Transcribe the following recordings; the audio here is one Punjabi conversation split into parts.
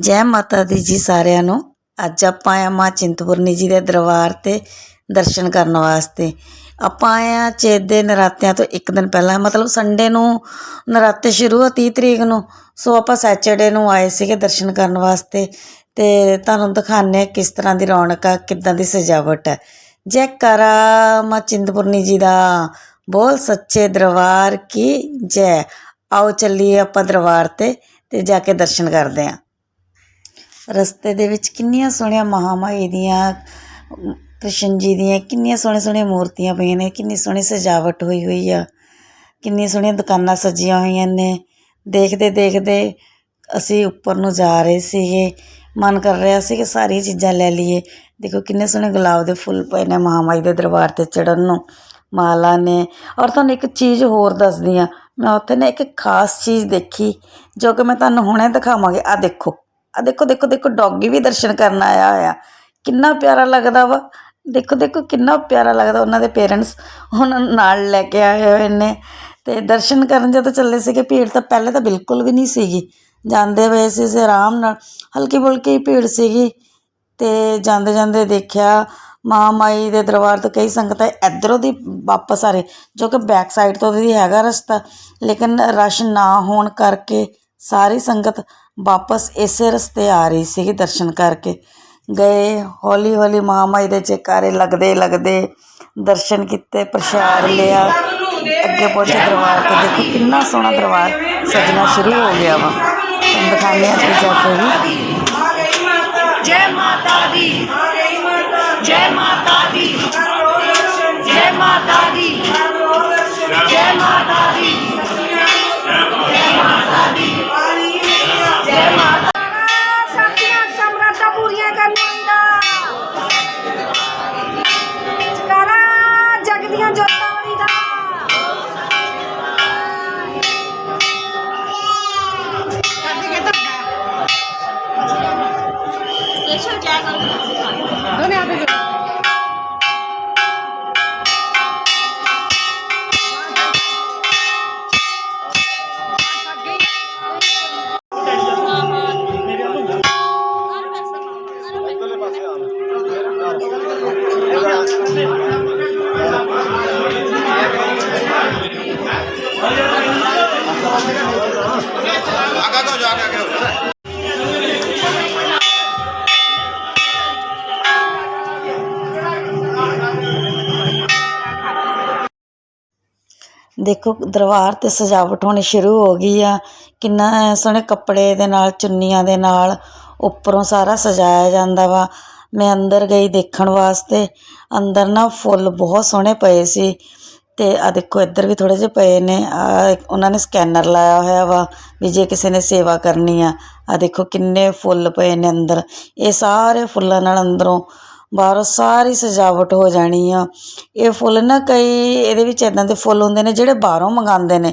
ਜੈ ਮਾਤਾ ਦੀ ਜੀ ਸਾਰਿਆਂ ਨੂੰ। ਅੱਜ ਆਪਾਂ ਆਏ ਮਾਂ ਚਿੰਤਪੁਰਨੀ ਜੀ ਦੇ ਦਰਬਾਰ ਤੇ ਦਰਸ਼ਨ ਕਰਨ ਵਾਸਤੇ। ਆਪਾਂ ਆਏ ਹਾਂ ਚੇਤ ਦੇ ਨਰਾਤਿਆਂ ਤੋਂ ਇੱਕ ਦਿਨ ਪਹਿਲਾਂ, ਮਤਲਬ ਸੰਡੇ ਨੂੰ, ਨਰਾਤੇ ਸ਼ੁਰੂ ਆ 30 ਤਰੀਕ ਨੂੰ। ਸੋ ਆਪਾਂ ਸੈਚਰਡੇ ਨੂੰ ਆਏ ਸੀਗੇ ਦਰਸ਼ਨ ਕਰਨ ਵਾਸਤੇ। ਤੇ ਤੁਹਾਨੂੰ ਦਿਖਾਉਂਦੇ ਹਾਂ ਕਿਸ ਤਰ੍ਹਾਂ ਦੀ ਰੌਣਕ ਆ, ਕਿੱਦਾਂ ਦੀ ਸਜਾਵਟ ਹੈ ਜੈ ਕਰਾ ਮਾਂ ਚਿੰਤਪੁਰਨੀ ਜੀ ਦਾ। ਬੋਲ ਸੱਚੇ ਦਰਬਾਰ ਕੀ ਜੈ। ਆਓ ਚੱਲੀਏ ਆਪਾਂ ਦਰਬਾਰ ਤੇ ਤੇ ਜਾ ਕੇ ਦਰਸ਼ਨ ਕਰਦੇ ਹਾਂ। ਰਸਤੇ ਦੇ ਵਿੱਚ ਕਿੰਨੀਆਂ ਸੋਹਣੀਆਂ ਮਹਾਮਾਈ ਦੀਆਂ, ਕ੍ਰਿਸ਼ਨ ਜੀ ਦੀਆਂ ਕਿੰਨੀਆਂ ਸੋਹਣੀਆਂ ਸੋਹਣੀਆਂ ਮੂਰਤੀਆਂ ਪਈਆਂ ਨੇ, ਕਿੰਨੀ ਸੋਹਣੀ ਸਜਾਵਟ ਹੋਈ ਹੋਈ ਆ, ਕਿੰਨੀਆਂ ਸੋਹਣੀਆਂ ਦੁਕਾਨਾਂ ਸਜੀਆਂ ਹੋਈਆਂ ਨੇ। ਦੇਖਦੇ ਦੇਖਦੇ ਅਸੀਂ ਉੱਪਰ ਨੂੰ ਜਾ ਰਹੇ ਸੀਗੇ, ਮਨ ਕਰ ਰਿਹਾ ਸੀ ਕਿ ਸਾਰੀਆਂ ਚੀਜ਼ਾਂ ਲੈ ਲਈਏ। ਦੇਖੋ ਕਿੰਨੇ ਸੋਹਣੇ ਗੁਲਾਬ ਦੇ ਫੁੱਲ ਪਏ ਨੇ ਮਹਾਮਾਈ ਦੇ ਦਰਬਾਰ ਤੇ ਚੜਨ ਨੂੰ, ਮਾਲਾ ਨੇ। ਔਰ ਤੁਹਾਨੂੰ ਇੱਕ ਚੀਜ਼ ਹੋਰ ਦੱਸਦੀ ਆ ਮੈਂ ਉੱਥੇ ਨਾ ਇੱਕ ਖਾਸ ਚੀਜ਼ ਦੇਖੀ, ਜੋ ਕਿ ਮੈਂ ਤੁਹਾਨੂੰ ਹੁਣੇ ਦਿਖਾਵਾਂਗੀ। ਆ ਦੇਖੋ। ਆ ਦੇਖੋ ਦੇਖੋ ਦੇਖੋ, ਡੌਗੀ ਵੀ ਦਰਸ਼ਨ ਕਰਨ ਆਇਆ ਹੋਇਆ। ਕਿੰਨਾ ਪਿਆਰਾ ਲੱਗਦਾ ਵਾ। ਦੇਖੋ ਦੇਖੋ, ਕਿੰਨਾ ਪਿਆਰਾ ਲੱਗਦਾ ਉਹਨਾਂ ਦੇ ਪੇਰੈਂਟਸ। ਉਹਨਾਂ ਨਾਲ ਲੈ ਕੇ ਆਏ ਹੋਏ ਨੇ। ਤੇ ਦਰਸ਼ਨ ਕਰਨ ਜਦੋਂ ਚੱਲੇ ਸੀਗੇ, ਭੀੜ ਤਾਂ ਪਹਿਲੇ ਤਾਂ ਬਿਲਕੁਲ ਵੀ ਨਹੀਂ ਸੀਗੀ। ਜਾਂਦੇ ਹੋਏ ਸੀ ਅਸੀਂ ਆਰਾਮ ਨਾਲ, ਹਲਕੀ ਬੁਲਕੀ ਭੀੜ ਸੀਗੀ। ਤੇ ਜਾਂਦੇ ਜਾਂਦੇ ਦੇਖਿਆ, ਮਾਂ ਮਾਈ ਦੇ ਦਰਬਾਰ ਤੋਂ ਕਈ ਸੰਗਤਾਂ ਇੱਧਰੋਂ ਦੀ ਵਾਪਸ ਆ ਰਹੇ, ਜੋ ਕਿ ਬੈਕ ਸਾਈਡ ਤੋਂ ਦੀ ਹੈਗਾ ਰਸਤਾ। ਲੇਕਿਨ ਰਸ਼ ਨਾ ਹੋਣ ਕਰਕੇ ਸਾਰੀ ਸੰਗਤ ਵਾਪਸ ਇਸੇ ਰਸਤੇ ਆ ਰਹੀ ਸੀ ਦਰਸ਼ਨ ਕਰਕੇ। ਗਏ, ਹੌਲੀ ਹੌਲੀ ਮਹਾਮਾਈ ਦੇ ਜੈਕਾਰੇ ਲੱਗਦੇ ਲੱਗਦੇ ਦਰਸ਼ਨ ਕੀਤੇ, ਪ੍ਰਸ਼ਾਦ ਲਿਆ। ਅੱਗੇ ਪਹੁੰਚੇ ਦਰਬਾਰ ਤੇ, ਦੇਖੋ ਕਿੰਨਾ ਸੋਹਣਾ ਦਰਬਾਰ ਸਜਣਾ ਸ਼ੁਰੂ ਹੋ ਗਿਆ ਵਾ। ਤੁਹਾਨੂੰ ਦਿਖਾਉਂਦੇ ਹਾਂ ਅੱਗੇ ਜਾ ਕੇ ਵੀ। ਮਾਤਾ ਦੀ, ਜੈ ਮਾਤਾ ਦੀ, ਜੈ ਮਾਤਾ ਦੀ। ਦੇਖੋ, ਦਰਬਾਰ ਤੇ ਸਜਾਵਟ ਹੋਣੀ ਸ਼ੁਰੂ ਹੋ ਗਈ ਆ। ਕਿੰਨਾ ਸੋਹਣੇ ਕੱਪੜੇ ਦੇ ਨਾਲ, ਚੁੰਨੀਆਂ ਦੇ ਨਾਲ ਉੱਪਰੋਂ ਸਾਰਾ ਸਜਾਇਆ ਜਾਂਦਾ ਵਾ। ਮੈਂ ਅੰਦਰ ਗਈ ਦੇਖਣ ਵਾਸਤੇ। ਅੰਦਰ ਨਾ ਫੁੱਲ ਬਹੁਤ ਸੋਹਣੇ ਪਏ ਸੀ। ਤੇ ਆ ਦੇਖੋ, ਇੱਧਰ ਵੀ ਥੋੜੇ ਜਿਹੇ ਪਏ ਨੇ। ਆ ਉਹਨਾਂ ਨੇ ਸਕੈਨਰ ਲਾਇਆ ਹੋਇਆ ਵਾ ਵੀ ਜੇ ਕਿਸੇ ਨੇ ਸੇਵਾ ਕਰਨੀ ਆ। ਆ ਦੇਖੋ, ਕਿੰਨੇ ਫੁੱਲ ਪਏ ਨੇ ਅੰਦਰ। ਇਹ ਸਾਰੇ ਫੁੱਲਾਂ ਨਾਲ ਅੰਦਰੋਂ ਬਾਹਰੋਂ ਸਾਰੀ ਸਜਾਵਟ ਹੋ ਜਾਣੀ ਆ। ਇਹ ਫੁੱਲ ਨਾ ਕਈ ਇਹਦੇ ਵਿੱਚ ਇਦਾਂ ਦੇ ਫੁੱਲ ਹੁੰਦੇ ਨੇ ਜਿਹੜੇ ਬਾਹਰੋਂ ਮੰਗਾਉਂਦੇ ਨੇ।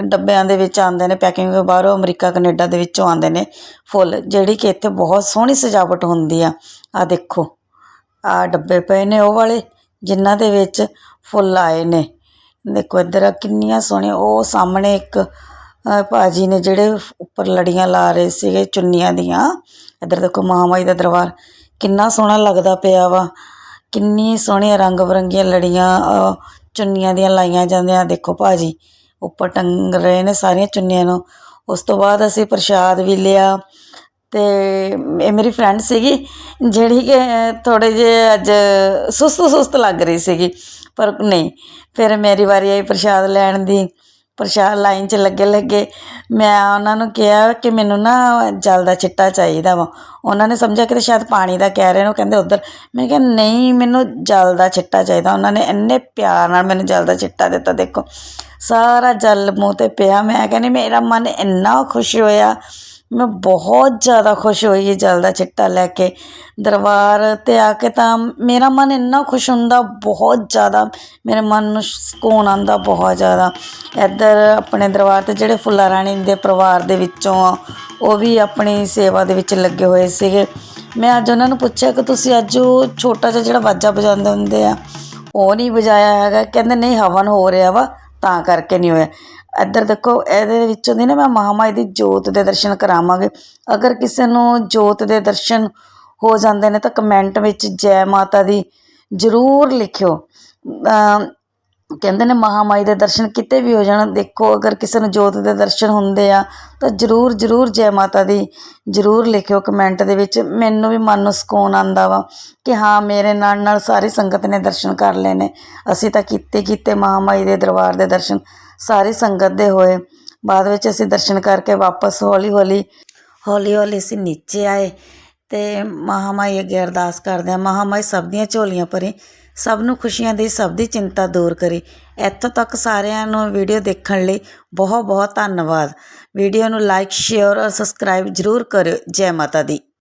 ਡੱਬਿਆਂ ਦੇ ਵਿੱਚ ਆਉਂਦੇ ਨੇ, ਪੈਕਿੰਗ ਬਾਹਰੋਂ ਅਮਰੀਕਾ, ਕੈਨੇਡਾ ਦੇ ਵਿੱਚੋਂ ਆਉਂਦੇ ਨੇ ਫੁੱਲ, ਜਿਹੜੀ ਕਿ ਇੱਥੇ ਬਹੁਤ ਸੋਹਣੀ ਸਜਾਵਟ ਹੁੰਦੀ ਆ। ਆ ਦੇਖੋ ਆ ਡੱਬੇ ਪਏ ਨੇ ਉਹ ਵਾਲੇ, ਜਿਨ੍ਹਾਂ ਦੇ ਵਿੱਚ ਫੁੱਲ ਆਏ ਨੇ। ਦੇਖੋ ਇੱਧਰ ਕਿੰਨੀਆਂ ਸੋਹਣੀਆਂ, ਉਹ ਸਾਹਮਣੇ ਇੱਕ, ਅਹ ਭਾਜੀ ਨੇ ਜਿਹੜੇ ਉੱਪਰ ਲੜੀਆਂ ਲਾ ਰਹੇ ਸੀਗੇ ਚੁੰਨੀਆਂ ਦੀਆਂ। ਇੱਧਰ ਦੇਖੋ ਮਹਾਮਾਈ ਦਾ ਦਰਬਾਰ। ਕਿੰਨਾ ਸੋਹਣਾ ਲੱਗਦਾ ਪਿਆ ਵਾ। ਕਿੰਨੀ ਸੋਹਣੀਆਂ ਰੰਗ ਬਰੰਗੀਆਂ ਲੜੀਆਂ ਚੁੰਨੀਆਂ ਦੀਆਂ ਲਾਈਆਂ ਜਾਂਦੀਆਂ। ਦੇਖੋ ਭਾਜੀ, ਉੱਪਰ ਟੰਗ ਰਹੇ ਨੇ ਸਾਰੀਆਂ ਚੁੰਨੀਆਂ ਨੂੰ। ਉਸ ਤੋਂ ਬਾਅਦ ਅਸੀਂ ਪ੍ਰਸ਼ਾਦ ਵੀ ਲਿਆ ਤੇ ਇਹ ਮੇਰੀ ਫਰੈਂਡ ਸੀਗੀ, ਜਿਹੜੀ ਕਿ ਥੋੜੇ ਜਿਹੇ ਅੱਜ ਸੁਸਤ ਸੁਸਤ ਲੱਗ ਰਹੀ ਸੀਗੀ, ਪਰ ਨਹੀਂ, ਫਿਰ ਮੇਰੀ ਵਾਰੀ ਆਈ ਪ੍ਰਸ਼ਾਦ ਲੈਣ ਦੀ। ਪ੍ਰਸ਼ਾਦ ਲਾਈਨ 'ਚ ਲੱਗੇ ਲੱਗੇ ਮੈਂ ਉਹਨਾਂ ਨੂੰ ਕਿਹਾ ਕਿ ਮੈਨੂੰ ਨਾ ਜਲ ਦਾ ਚਿੱਟਾ ਚਾਹੀਦਾ ਵਾ। ਉਹਨਾਂ ਨੇ ਸਮਝਿਆ ਕਿ ਸ਼ਾਇਦ ਪਾਣੀ ਦਾ ਕਹਿ ਰਹੇ ਨੇ, ਉਹ ਕਹਿੰਦੇ ਉੱਧਰ। ਮੈਂ ਕਿਹਾ, ਨਹੀਂ, ਮੈਨੂੰ ਜਲ ਦਾ ਚਿੱਟਾ ਚਾਹੀਦਾ। ਉਹਨਾਂ ਨੇ ਇੰਨੇ ਪਿਆਰ ਨਾਲ ਮੈਨੂੰ ਜਲ ਦਾ ਚਿੱਟਾ ਦਿੱਤਾ। ਦੇਖੋ, ਸਾਰਾ ਜਲ ਮੂੰਹ ਤੇ ਪਿਆ। ਮੈਂ ਕਹਿੰਦੀ ਮੇਰਾ ਮਨ ਇੰਨਾ ਖੁਸ਼ ਹੋਇਆ ਮੈਂ ਬਹੁਤ ਜ਼ਿਆਦਾ ਖੁਸ਼ ਹੋਈ ਇਹ ਜਲ ਦਾ ਚਿੱਟਾ ਲੈ ਕੇ ਦਰਬਾਰ ਤੇ ਆ ਕੇ ਤਾਂ ਮੇਰਾ ਮਨ ਇੰਨਾ ਖੁਸ਼ ਹੁੰਦਾ, ਬਹੁਤ ਜ਼ਿਆਦਾ ਮੇਰੇ ਮਨ ਨੂੰ ਸਕੂਨ ਆਉਂਦਾ ਬਹੁਤ ਜ਼ਿਆਦਾ। ਇੱਧਰ ਆਪਣੇ ਦਰਬਾਰ ਤੇ ਜਿਹੜੇ ਫੁੱਲਾ ਰਾਣੀ ਦੇ ਪਰਿਵਾਰ ਦੇ ਵਿੱਚੋਂ ਆ, ਉਹ ਵੀ ਆਪਣੀ ਸੇਵਾ ਦੇ ਵਿੱਚ ਲੱਗੇ ਹੋਏ ਸੀਗੇ। ਮੈਂ ਅੱਜ ਉਹਨਾਂ ਨੂੰ ਪੁੱਛਿਆ ਕਿ ਤੁਸੀਂ ਅੱਜ ਉਹ ਛੋਟਾ ਜਿਹਾ ਜਿਹੜਾ ਵਾਜਾ ਵਜਾਉਂਦੇ ਹੁੰਦੇ ਆ, ਉਹ ਨਹੀਂ ਵਜਾਇਆ ਹੈਗਾ? ਕਹਿੰਦੇ, ਨਹੀਂ, ਹਵਨ ਹੋ ਰਿਹਾ ਵਾ। ਤਾਂ ਕਰਕੇ ਨਹੀਂ ਹੋਇਆ। ਇੱਧਰ ਦੇਖੋ, ਇਹਦੇ ਵਿੱਚੋਂ ਦੀ ਨਾ, ਮੈਂ ਮਹਾਮਾਈ ਦੀ ਜੋਤ ਦੇ ਦਰਸ਼ਨ ਕਰਾਵਾਂਗੇ। ਅਗਰ ਕਿਸੇ ਨੂੰ ਜੋਤ ਦੇ ਦਰਸ਼ਨ ਹੋ ਜਾਂਦੇ ਨੇ, ਤਾਂ ਕਮੈਂਟ ਵਿੱਚ ਜੈ ਮਾਤਾ ਦੀ ਜ਼ਰੂਰ ਲਿਖਿਓ। ਕਹਿੰਦੇ ਨੇ ਮਹਾਮਾਈ ਦੇ ਦਰਸ਼ਨ ਕਿਤੇ ਵੀ ਹੋ ਜਾਣ, ਦੇਖੋ ਅਗਰ ਕਿਸੇ ਨੂੰ ਜੋਤ ਦੇ ਦਰਸ਼ਨ ਹੁੰਦੇ ਆ, ਤਾਂ ਜ਼ਰੂਰ ਜ਼ਰੂਰ ਜੈ ਮਾਤਾ ਦੀ ਜ਼ਰੂਰ ਲਿਖਿਓ ਕਮੈਂਟ ਦੇ ਵਿੱਚ। ਮੈਨੂੰ ਵੀ ਮਨ ਨੂੰ ਸਕੂਨ ਆਉਂਦਾ ਵਾ ਕਿ ਹਾਂ, ਮੇਰੇ ਨਾਲ ਨਾਲ ਸਾਰੀ ਸੰਗਤ ਨੇ ਦਰਸ਼ਨ ਕਰ ਲਏ ਨੇ। ਅਸੀਂ ਤਾਂ ਕੀਤੇ ਕੀਤੇ ਮਹਾਮਾਈ ਦੇ ਦਰਬਾਰ ਦੇ ਦਰਸ਼ਨ ਸਾਰੀ ਸੰਗਤ ਦੇ ਹੋਏ। ਬਾਅਦ ਵਿੱਚ ਅਸੀਂ ਦਰਸ਼ਨ ਕਰਕੇ ਵਾਪਸ ਹੌਲੀ ਹੌਲੀ ਹੌਲੀ ਹੌਲੀ ਅਸੀਂ ਨੀਚੇ ਆਏ ਤੇ ਮਹਾਮਾਈ ਅੱਗੇ ਅਰਦਾਸ ਕਰਦੇ ਹਾਂ ਮਹਾਮਾਈ ਸਭ ਦੀਆਂ ਝੋਲੀਆਂ ਭਰੀ। ਸਭ ਨੂੰ ਖੁਸ਼ੀਆਂ ਦੇ, ਸਭ ਦੀ ਚਿੰਤਾ ਦੂਰ ਕਰੇ। ਇੱਥੋਂ ਤੱਕ ਸਾਰਿਆਂ ਨੂੰ ਵੀਡੀਓ ਦੇਖਣ ਲਈ ਬਹੁਤ ਬਹੁਤ ਧੰਨਵਾਦ। ਵੀਡੀਓ ਨੂੰ ਲਾਈਕ ਸ਼ੇਅਰ ਔਰ ਸਬਸਕ੍ਰਾਈਬ ਜ਼ਰੂਰ ਕਰਿਓ। ਜੈ ਮਾਤਾ ਦੀ।